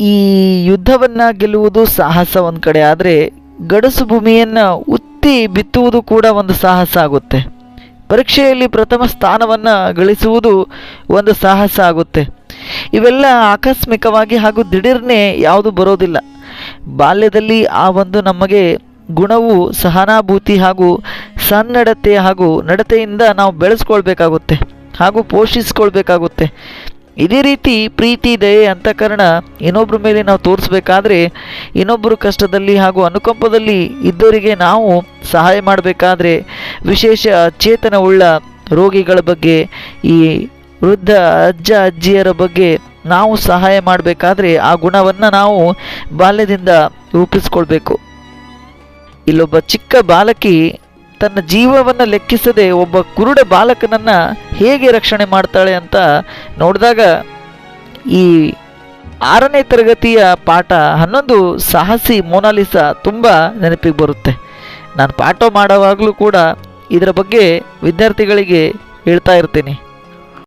ಈ ಯುದ್ಧವನ್ನು ಗೆಲ್ಲುವುದು ಸಾಹಸ ಒಂದು ಕಡೆ, ಆದರೆ ಗಡಸು ಭೂಮಿಯನ್ನು ಉತ್ತಿ ಬಿತ್ತುವುದು ಕೂಡ ಒಂದು ಸಾಹಸ ಆಗುತ್ತೆ. ಪರೀಕ್ಷೆಯಲ್ಲಿ ಪ್ರಥಮ ಸ್ಥಾನವನ್ನು ಗಳಿಸುವುದು ಒಂದು ಸಾಹಸ ಆಗುತ್ತೆ. ಇವೆಲ್ಲ ಆಕಸ್ಮಿಕವಾಗಿ ಹಾಗೂ ದಿಢೀರ್ನೆ ಯಾವುದು ಬರೋದಿಲ್ಲ. ಬಾಲ್ಯದಲ್ಲಿ ಆ ಒಂದು ನಮಗೆ ಗುಣವು ಸಹನಾಭೂತಿ ಹಾಗೂ ಸನ್ನಡತೆ ಹಾಗೂ ನಡತೆಯಿಂದ ನಾವು ಬೆಳೆಸ್ಕೊಳ್ಬೇಕಾಗುತ್ತೆ ಹಾಗೂ ಪೋಷಿಸ್ಕೊಳ್ಬೇಕಾಗುತ್ತೆ. ಇದೇ ರೀತಿ ಪ್ರೀತಿ, ದಯೆ, ಅಂತಃಕರಣ ಇನ್ನೊಬ್ಬರ ಮೇಲೆ ನಾವು ತೋರಿಸ್ಬೇಕಾದ್ರೆ ಇನ್ನೊಬ್ಬರು ಕಷ್ಟದಲ್ಲಿ ಹಾಗೂ ಅನುಕಂಪದಲ್ಲಿ ಇದ್ದವರಿಗೆ ನಾವು ಸಹಾಯ ಮಾಡಬೇಕಾದ್ರೆ ವಿಶೇಷ ಚೇತನವುಳ್ಳ ರೋಗಿಗಳ ಬಗ್ಗೆ, ಈ ವೃದ್ಧ ಅಜ್ಜ, ಅಜ್ಜಿಯರ ಬಗ್ಗೆ ನಾವು ಸಹಾಯ ಮಾಡಬೇಕಾದ್ರೆ ಆ ಗುಣವನ್ನು ನಾವು ಬಾಲ್ಯದಿಂದ ರೂಪಿಸ್ಕೊಳ್ಬೇಕು. ಇಲ್ಲೊಬ್ಬ ಚಿಕ್ಕ ಬಾಲಕಿ ತನ್ನ ಜೀವವನ್ನು ಲೆಕ್ಕಿಸದೆ ಒಬ್ಬ ಕುರುಡ ಬಾಲಕನನ್ನು ಹೇಗೆ ರಕ್ಷಣೆ ಮಾಡ್ತಾಳೆ ಅಂತ ನೋಡಿದಾಗ ಈ ಆರನೇ ತರಗತಿಯ ಪಾಠ ಹನ್ನೊಂದು ಸಾಹಸಿ ಮೋನಾಲಿಸ ತುಂಬ ನೆನಪಿಗೆ ಬರುತ್ತೆ. ನಾನು ಪಾಠ ಮಾಡುವಾಗಲೂ ಕೂಡ ಇದರ ಬಗ್ಗೆ ವಿದ್ಯಾರ್ಥಿಗಳಿಗೆ ಹೇಳ್ತಾ ಇರ್ತೀನಿ.